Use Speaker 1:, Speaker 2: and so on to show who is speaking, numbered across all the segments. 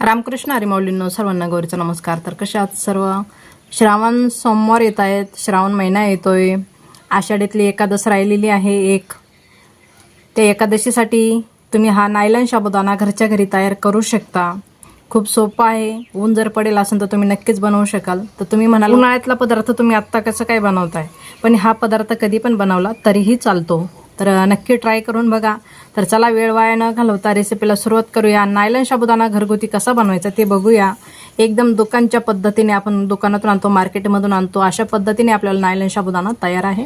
Speaker 1: रामकृष्ण हरिमाऊलींनो सर्वांना गौरीचा नमस्कार. तर कशा आहात सर्व? श्रावण सोमवार येत आहेत. श्रावण महिना येतोय. आषाढीतली एकादश राहिलेली आहे एक. त्या एकादशीसाठी तुम्ही हा नायलन शाबुदाना घरच्या घरी तयार करू शकता. खूप सोपं आहे. ऊन जर पडेल असेल तर तुम्ही नक्कीच बनवू शकाल. तर तुम्ही म्हणाल उन्हाळ्यातला पदार्थ तुम्ही आत्ता कसं काय बनवताय? पण हा पदार्थ कधी पण बनवला तरीही चालतो. तर नक्की ट्राय करून बघा. तर चला वेळ वाया न घालवता रेसिपीला सुरुवात करूया. नायलन साबुदाणा घरगुती कसा बनवायचा ते बघूया. एकदम दुकानच्या पद्धतीने आपण दुकानातून आणतो मार्केटमधून आणतो अशा पद्धतीने आपल्याला नायलन साबुदाणा तयार आहे.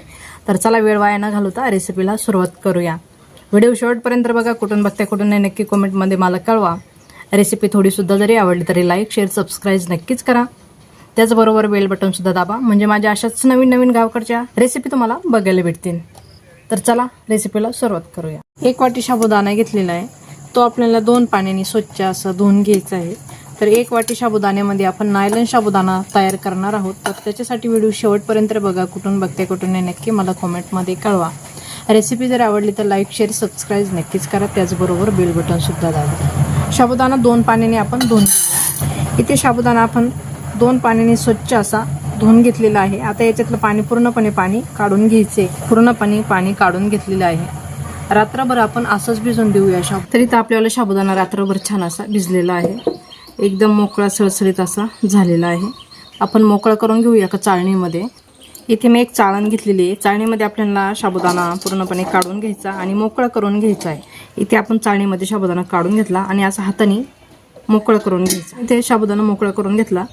Speaker 1: तर चला वेळ वाया न घालवता रेसिपीला सुरुवात करूया. व्हिडिओ शेवटपर्यंत बघा कुठून बघते कुठून नाही नक्की कमेंटमध्ये मला कळवा. रेसिपी थोडीसुद्धा जरी आवडली तरी लाईक शेअर सबस्क्राईब नक्कीच करा. त्याचबरोबर बेल बटनसुद्धा दाबा. म्हणजे माझ्या अशाच नवीन नवीन गावकडच्या रेसिपी तुम्हाला बघायला भेटतील. तर चला रेसिपीला सुरुवात करूया. एक वाटी साबुदाणा घेतलेला आहे. तो आपल्याला दोन पाण्याने स्वच्छ असं धुवून घ्यायचं आहे. तर एक वाटी साबुदाण्यामध्ये आपण नायलन साबुदाणा तयार करणार आहोत. तर त्याच्यासाठी व्हिडिओ शेवटपर्यंत बघा. कुठून बघते कुठून नाही नक्की मला कॉमेंटमध्ये कळवा. रेसिपी जर आवडली तर लाईक शेअर सबस्क्राईब नक्कीच करा. त्याचबरोबर बेल बटनसुद्धा दाबा. साबुदाणा दोन पाण्याने आपण धुवून इथे साबुदाणा आपण दोन पाण्याने स्वच्छ असा धुवून घेतलेलं आहे. आता याच्यातलं पाणी पूर्णपणे पाणी काढून घ्यायचे. पूर्णपणे पाणी काढून घेतलेलं आहे. रात्रभर आपण असंच भिजून देऊया. शाब तरी तर आपल्याला साबुदाणा रात्रभर छान असा भिजलेला आहे. एकदम मोकळा सळसळीत असा झालेला आहे. आपण मोकळा करून घेऊया का चाळणीमध्ये? इथे मी एक चाळण घेतलेली आहे. चाळणीमध्ये आपल्याला साबुदाणा पूर्णपणे काढून घ्यायचा आणि मोकळा करून घ्यायचा आहे. इथे आपण चाळणीमध्ये साबुदाणा काढून घेतला आणि असा हाताने मोकळं करून घ्यायचा. इथे साबुदाणा मोकळा करून घेतला.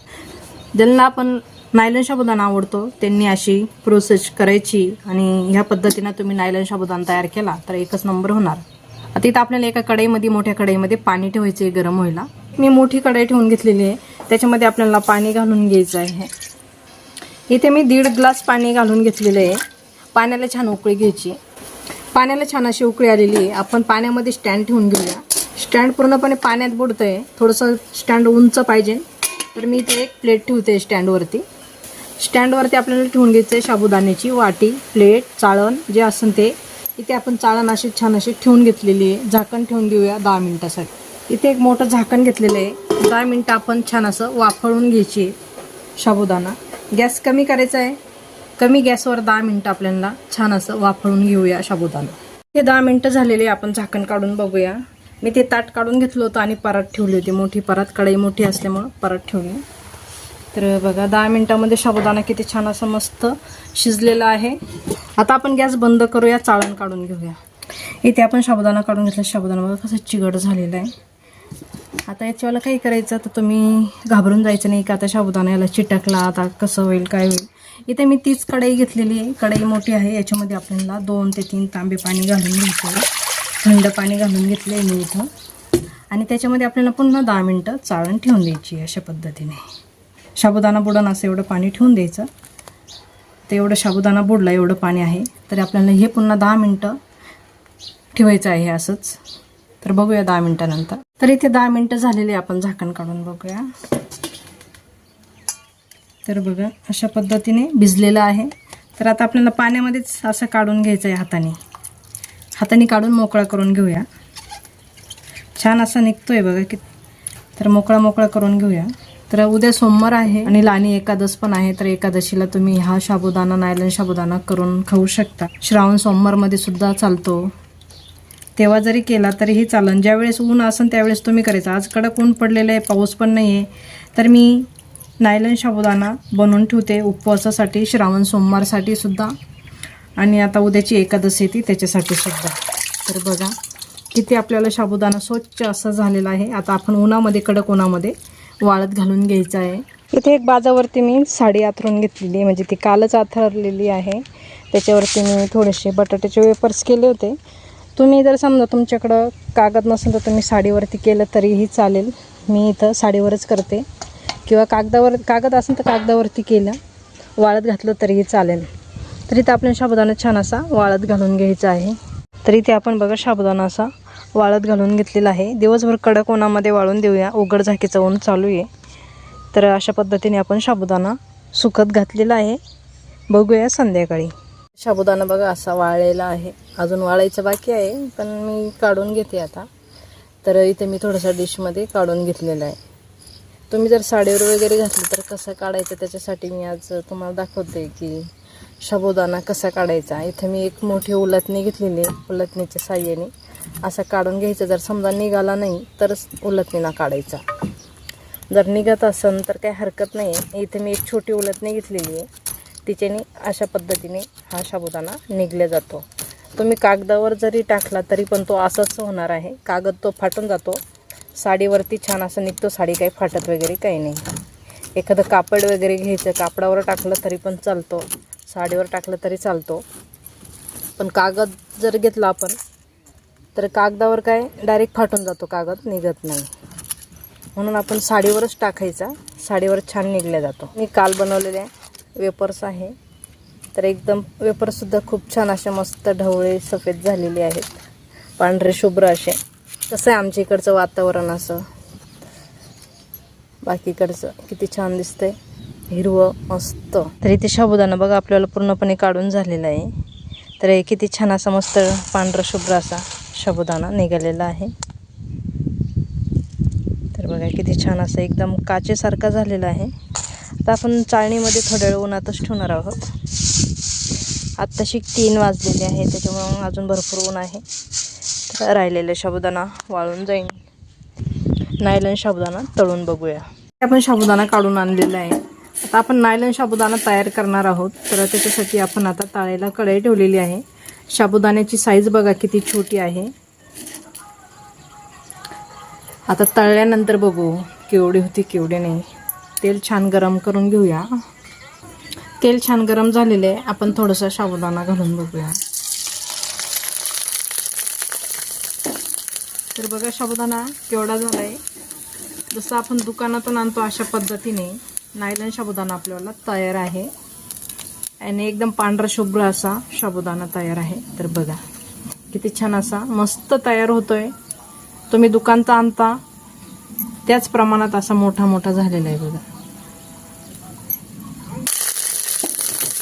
Speaker 1: ज्यांना आपण नायलन शाबुदान आवडतो. त्यांनी अशी प्रोसेस करायची आणि ह्या पद्धतीनं तुम्ही नायलन साबुदाणा तयार केला तर एकच नंबर होणार. आता इथं आपल्याला एका कढईमध्ये मोठ्या कढईमध्ये पाणी ठेवायचं आहे गरम व्हायला. मी मोठी कढई ठेवून घेतलेली आहे. त्याच्यामध्ये आपल्याला पाणी घालून घ्यायचं आहे. इथे मी दीड ग्लास पाणी घालून घेतलेलं आहे. पाण्याला छान उकळी घ्यायची. पाण्याला छान अशी उकळी आलेली आहे. आपण पाण्यामध्ये स्टँड ठेवून घेऊया. स्टँड पूर्णपणे पाण्यात बुडतं आहे थोडंसं स्टँड उंच पाहिजे. तर मी इथे एक प्लेट ठेवते स्टँडवरती स्टँडवरती आपल्याला ठेवून घ्यायचं आहे साबुदाण्याची वाटी प्लेट चाळण जे असेल ते. इथे आपण चाळण अशी छान अशी ठेवून घेतलेली आहे. झाकण ठेवून घेऊया दहा मिनटासाठी. इथे एक मोठं झाकण घेतलेलं आहे. दहा मिनटं आपण छान असं वाफळून घ्यायची आहे साबुदाणा. गॅस कमी करायचा आहे. कमी गॅसवर दहा मिनटं आपल्याला छान असं वाफळून घेऊया साबुदाणा. ते दहा मिनटं झालेले आपण झाकण काढून बघूया. मी ते ताट काढून घेतलं होतं आणि परत ठेवली होती. मोठी परत कढई मोठी असल्यामुळं परत ठेवली. तर बघा दहा मिनटामध्ये साबुदाणा किती छान असं मस्त शिजलेला आहे. आता आपण गॅस बंद करूया चाळण काढून घेऊया. इथे आपण साबुदाणा काढून घेतला साबुदाणा बघा कसं चिगट झालेला आहे. आता याच्यावाला काही करायचं तर तुम्ही घाबरून जायचं नाही का आता साबुदाणा याला चिटकला आता कसं होईल काय होईल. इथे मी तीच कढई घेतलेली आहे कढई मोठी आहे याच्यामध्ये आपल्याला दोन ते तीन तांबे पाणी घालून घ्यायचं आहे. थंड पाणी घालून घेतलं आहे मी इथं. आणि त्याच्यामध्ये आपल्याला पुन्हा दहा मिनटं चाळण ठेवून द्यायची आहे अशा पद्धतीने. साबुदाणा बुडण असं एवढं पाणी ठेवून द्यायचं. ते एवढं साबुदाणा बुडला एवढं पाणी आहे. तर आपल्याला हे पुन्हा दहा मिनटं ठेवायचं आहे असंच. तर बघूया दहा मिनटानंतर. तर इथे दहा मिनटं झालेली आपण झाकण काढून बघूया. तर बघा अशा पद्धतीने भिजलेलं आहे. तर आता आपल्याला पाण्यामध्येच असं काढून घ्यायचं आहे हाताने. हाताने काढून मोकळा करून घेऊया. छान असं निघतोय बघा की तर मोकळा मोकळा करून घेऊया. तर उद्या सोमवार आहे आणि लाणी एकादश पण आहे तर एकादशीला तुम्ही हा साबुदाणा नायलन साबुदाणा करून खाऊ शकता. श्रावण सोमवारमध्ये सुद्धा चालतो. तेव्हा जरी केला तरीही चालन. ज्यावेळेस ऊन असेल त्यावेळेस तुम्ही करायचं आज कडक ऊन पडलेलं आहे पाऊस पण नाही आहे तर मी नायलन साबुदाणा बनवून ठेवते उपवासासाठी श्रावण सोमवारसाठी सुद्धा. आणि आता उद्याची एकादशी येते त्याच्यासाठी सुद्धा. तर बघा किती आपल्याला साबुदाणा स्वच्छ असा झालेला आहे. आता आपण उन्हामध्ये कडक उन्हामध्ये वाळत घालून घ्यायचं आहे. इथे एक बाजावरती मी साडी आथरून घेतलेली आहे. म्हणजे ती कालच आथरलेली आहे. त्याच्यावरती मी थोडेसे बटाट्याचे वेपर्स केले होते. तुम्ही जर समजा तुमच्याकडं कागद नसेल तर तुम्ही साडीवरती केलं तरीही चालेल. मी इथं साडीवरच करते. किंवा कागदावर कागद असेल तर कागदावरती केलं. वाळत घातलं तरीही चालेल. तर इथं आपल्याला साबुदाणा छान असा वाळत घालून घ्यायचा आहे. तर इथे आपण बघा साबुदाणा असा वाळत घालून घेतलेला आहे. दिवसभर कडक उन्हामध्ये वाळून देऊया. उघड झाकीचं ऊन चालू आहे. तर अशा पद्धतीने आपण साबुदाणा सुकत घातलेला आहे. बघूया संध्याकाळी. साबुदाणा बघा असा वाळलेला आहे. अजून वाळायचं बाकी आहे पण मी काढून घेते आता. तर इथे मी थोडंसं डिशमध्ये काढून घेतलेलं आहे. तुम्ही जर साडीवर वगैरे घातली तर कसं काढायचं त्याच्यासाठी मी आज तुम्हाला दाखवते की साबुदाणा कसा काढायचा? इथे मी एक मोठी उलटणी घेतलेली आहे उलटणीच्या साह्याने. असं काढून घ्यायचं. जर समजा निघाला नाही तरच उलटणीला काढायचा. जर निघत असेल तर काही हरकत नाही. आहे इथे मी एक छोटी उलटणी घेतलेली आहे. तिच्याने अशा पद्धतीने हा शाबुदाना निघल्या जातो. तुम्ही कागदावर जरी टाकला तरी पण तो असाच होणार आहे. कागद तो फाटून जातो. साडीवरती छान असं निघतो. साडी काही फाटत वगैरे काही नाही. एखादं कापड वगैरे घ्यायचं कापडावर टाकलं तरी पण चालतो. साडीवर टाकलं तरी चालतो. पण कागद जर घेतला आपण तर कागदावर काय डायरेक्ट फाटून जातो कागद निघत नाही. म्हणून आपण साडीवरच टाकायचा साडीवर छान निघल्या जातो. मी काल बनवलेले वेपर्स आहे तर एकदम वेपर्ससुद्धा खूप छान असे मस्त ढवळे सफेद झालेले आहेत. पांढरे शुभ्र असे. कसं आहे आमच्या इकडचं वातावरण असं? बाकीकडचं किती छान दिसतंय. हिरवं मस्त. तर इथे साबुदाणा बघा आपल्याला पूर्णपणे काढून झालेला आहे. तर हे किती छान असा मस्त पांढरा शुभ्र असा शाबुदाणा निघालेला आहे. तर बघा किती छान असं एकदम काचेसारखा झालेला आहे. आता आपण चाळणीमध्ये थोड्या वेळ उन्हातच ठेवणार आहोत. आत्ताशी तीन वाजलेले आहे त्याच्यामुळं अजून भरपूर ऊन आहे. तर राहिलेले साबुदाणा वाळून जाईन नायलन साबुदाणा तळून बघूया. आपण साबुदाणा काढून आणलेला आहे. आता आपण नायलन साबुदाणा तयार करणार आहोत. तर त्याच्यासाठी आपण आता ताळेला कढई ठेवलेली आहे. साबुदाण्याची साईज बघा किती छोटी आहे. आता तळल्यानंतर बघू केवढी होती केवढी नाही. तेल छान गरम करून घेऊया. तेल छान गरम झालेलं आहे. आपण थोडंसं साबुदाणा घालून बघूया. तर बघा साबुदाणा केवढा झाला आहे जसं आपण दुकानातून आणतो अशा पद्धतीने. नायलन साबुदाणा आपल्याला तयार आहे. आणि एकदम पांढरा शुभ्र असा साबुदाणा तयार आहे. तर बघा किती छान असा मस्त तयार होतोय. तुम्ही दुकानचा आणता त्याच प्रमाणात असा मोठा मोठा झालेला आहे बघा.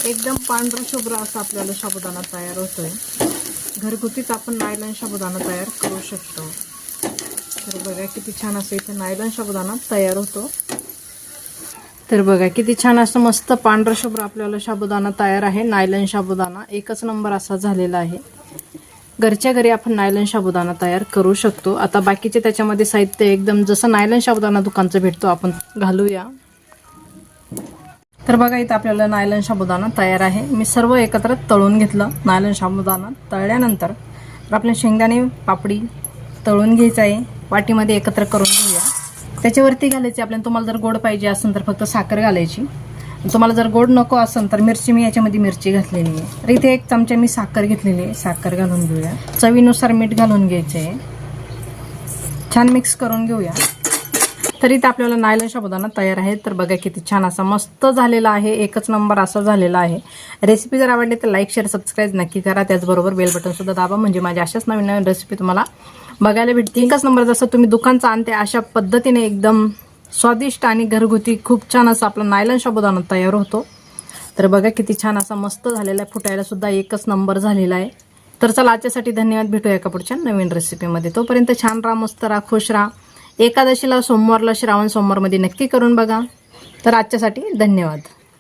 Speaker 1: एकदम पांढरा शुभ्र असा आपल्याला साबुदाणा तयार होतोय. घरगुतीच आपण नायलन साबुदाणा तयार करू शकतो. तर बघा किती छान असं इथे नायलन साबुदाणा तयार होतो. तर बघा किती छान असं मस्त पांढरा शुभ्र आपल्याला साबुदाणा तयार आहे. नायलन साबुदाणा एकच नंबर असा झालेला आहे. घरच्या घरी आपण नायलन साबुदाणा तयार करू शकतो. आता बाकीचे त्याच्यामध्ये साहित्य एकदम जसं नायलन साबुदाणा दुकानचं भेटतो आपण घालूया. तर बघा इथं आपल्याला नायलन साबुदाणा तयार आहे. मी सर्व एकत्र तळून घेतलं नायलन साबुदाणा तळल्यानंतर तर आपल्या शेंगदाणे पापडी तळून घ्यायचं आहे. वाटीमध्ये एकत्र करून घेऊया. त्याच्यावरती घालायची. आपल्याला तुम्हाला जर गोड पाहिजे असेल तर फक्त साखर घालायची. तुम्हाला जर गोड नको असेल तर मिरची मी याच्यामध्ये मिरची घातलेली आहे. तर इथे एक चमचा मी साखर घेतलेली आहे. साखर घालून घेऊया. चवीनुसार मीठ घालून घ्यायचे आहे. छान मिक्स करून घेऊया. तर इथे आपल्याला नायलन शाबुदाना तयार आहे तर बघा किती छान असा मस्त झालेला आहे. एकच नंबर असा झालेला आहे. रेसिपी जर आवडली तर लाईक शेअर सबस्क्राईब नक्की करा. त्याचबरोबर बेल बटनसुद्धा दाबा. म्हणजे माझ्या अशाच नवीन नवीन रेसिपी तुम्हाला बघायला भेटतील. एकच नंबर जसं तुम्ही दुकानचा आणते अशा पद्धतीने एकदम स्वादिष्ट आणि घरगुती खूप छान असं आपलं नायलन साबुदाणा तयार होतो. तर बघा किती छान असा मस्त झालेला आहे. फुटायला सुद्धा एकच नंबर झालेला आहे. तर चला आजच्यासाठी धन्यवाद. भेटूया एका पुढच्या नवीन रेसिपीमध्ये तोपर्यंत छान राहा मस्त राहा खुश राहा. एकादशीला सोमवारला श्रावण सोमवारमध्ये नक्की करून बघा. तर आजच्यासाठी धन्यवाद.